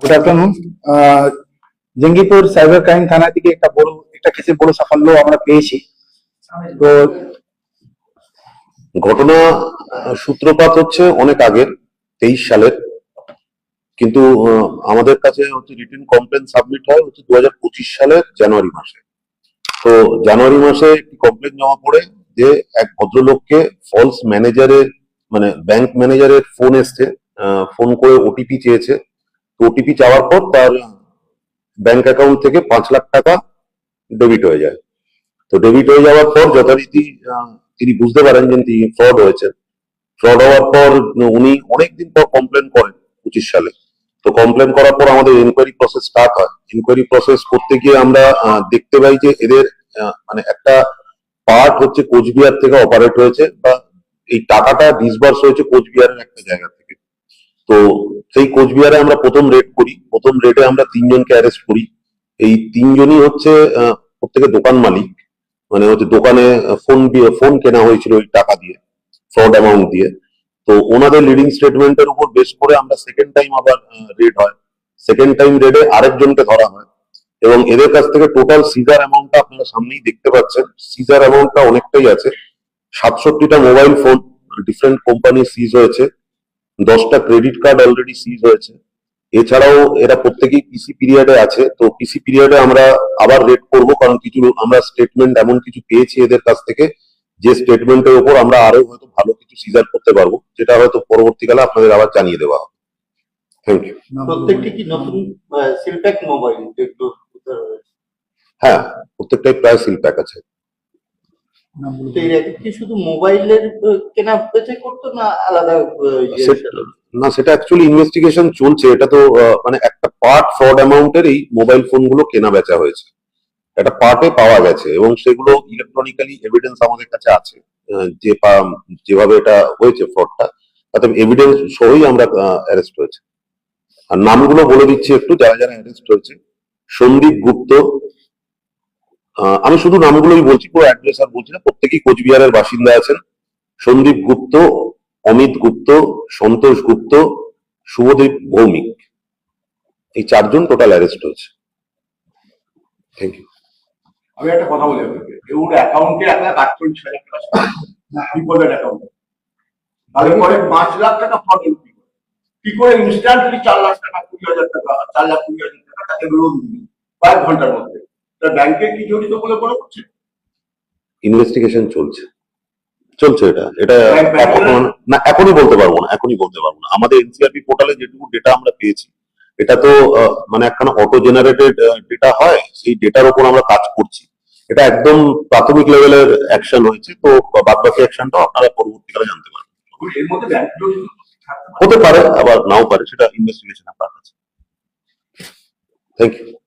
Good afternoon Jangipur cyber crime থানা থেকে একটা বড় একটা কেসে বড় সাফল্য আমরা পেয়েছি তো ঘটনা সূত্রপাত হচ্ছে অনেক আগের, তেইশ সালের। কিন্তু আমাদের কাছে হচ্ছে রিটেন কমপ্লেন সাবমিট হয় হচ্ছে দু হাজার পঁচিশ সালের জানুয়ারি মাসে। তো জানুয়ারি মাসে একটি কমপ্লেন জমা পড়ে যে এক ভদ্রলোককে ফলস ম্যানেজারের মানে ব্যাংক ম্যানেজারের ফোন এসছে ফোন করে ওটিপি চেয়েছে। ওটিপি চাওয়ার পর তার ব্যাংক অ্যাকাউন্ট থেকে পাঁচ লাখ টাকা ডেবিট হয়ে যায়। তো ডেবিট হয়ে যাওয়ার পর যথারীতি তিনি বুঝতে পারেন যে তিনি ফ্রড হয়েছে ফ্রড হওয়ার পর উনি অনেকদিন পর কমপ্লেন করেন পঁচিশ সালে। তো কমপ্লেন করার পর আমাদের এনকোয়ারি প্রসেস স্টার্ট হয়। এনকোয়ারি প্রসেস করতে গিয়ে আমরা দেখতে পাই যে এদের মানে একটা পার্ট হচ্ছে কোচবিহার থেকে অপারেট হয়েছে বা এই টাকাটা ডিসবার্স হয়েছে কোচবিহারের একটা জায়গা থেকে তো সেই কোচবিহারে আমরা প্রথম রেড করি। প্রথম রেডে আমরা তিনজনকে অ্যারেস্ট করি। এই তিনজনই হচ্ছে প্রত্যেকে দোকান মালিক। মানে হচ্ছে দোকানে ফোন দিয়ে ফোন কেনা হয়েছিল ওই টাকা দিয়ে ফ্রড অ্যামাউন্ট দিয়ে। তো ওনাদের লিডিং স্টেটমেন্টের উপর বেশ করে আমরা সেকেন্ড টাইম আবার রেড হয়। সেকেন্ড টাইম রেডে আরেকজনকে ধরা হয়। এবং এদের কাছ থেকে টোটাল সিজার অ্যামাউন্টটা আপনারা সামনেই দেখতে পাচ্ছেন। সিজার অ্যামাউন্টটা অনেকটাই আছে। সাতষট্টিটা mobile phone different company seize হয়েছে। দশটা ক্রেডিট কার্ড অলরেডি সিজ হয়েছে। এছাড়াও এরা প্রত্যেকেই পিসি পিরিয়ডে আছে তো পিসি পিরিয়ডে আমরা আবার রেড করব কারণ কিছু আমরা স্টেটমেন্ট এমন কিছু পেয়েছি এদের কাছ থেকে যে স্টেটমেন্টের উপর আমরা আরও হয়তো ভালো কিছু সিজার করতে পারব যেটা হয়তো পরবর্তীকালে আপনাদের আবার জানিয়ে দেওয়া হবে। থ্যাংক ইউ প্রত্যেকটি কি নতুন সিলপ্যাক মোবাইল হ্যাঁ প্রত্যেকটাই প্রায় সিল প্যাক আছে। কি শুধু মোবাইলের আহ, কেনা বেচে করতো না আলাদা আহ, ইয়ে না সেটা অ্যাকচুয়ালি ইনভেস্টিগেশন চলছে। এটা তো মানে একটা পার্ট ফ্রড অ্যামাউন্টের এই মোবাইল ফোনগুলো কেনা বেচা হয়েছে। একটা পার্টে পাওয়া গেছে এবং সেগুলো ইলেকট্রনিক্যালি এভিডেন্স আমাদের কাছে আছে। যে পা- যেভাবে এটা হয়েছে ফ্রডটা তাতে এভিডেন্স সহই আমরা অ্যারেস্ট হয়েছে। আর নামগুলো বলে দিচ্ছি একটু যারা যারা অ্যারেস্ট হয়েছে সন্দীপ গুপ্ত আমি শুধু নামগুলোই বলছি, পুরো অ্যাড্রেস আর বলছি না, প্রত্যেকেই কোচবিহারের বাসিন্দা আছেন। সন্দীপ গুপ্ত, অমিত গুপ্ত, সন্তোষ গুপ্ত, শুভদীপ ভৌমিক। এই চারজন টোটাল অ্যারেস্ট হয়েছে। থ্যাংক ইউ আমি একটা কথা বলি আপনাকে। ওর অ্যাকাউন্টে এক লাখ আটচল্লিশ বিপদের অ্যাকাউন্টে তারপরে পাঁচ লাখ টাকা ফ্রড এন্ট্রি করে কি করে ইনস্ট্যান্টলি চার লাখ টাকা, কুড়ি হাজার টাকা, চার লাখ কুড়ি হাজার টাকা তাকে লোন দিল? কয়েক ঘণ্টার মধ্যে। ব্যাংকে কি জড়িত বলে মনে করছে ইনভেস্টিগেশন চলছে। চলছে এটা। এটা এখন না এখনই বলতে পারব না এখনই বলতে পারব না। আমাদের এনসিআরপি পোর্টালে যেটুকু ডেটা আমরা পেয়েছি এটা তো মানে একখানা অটো জেনারেটেড ডেটা হয় সেই ডেটার উপর আমরা কাজ করছি। এটা একদম প্রাথমিক লেভেলের অ্যাকশন হয়েছে তো বাদ বাকি অ্যাকশনটা আপনারা পরবর্তীকালে জানতে পারবেন। হতে পারে আবার নাও পারে সেটা ইনভেস্টিগেশন আপনার কাছে। Thank you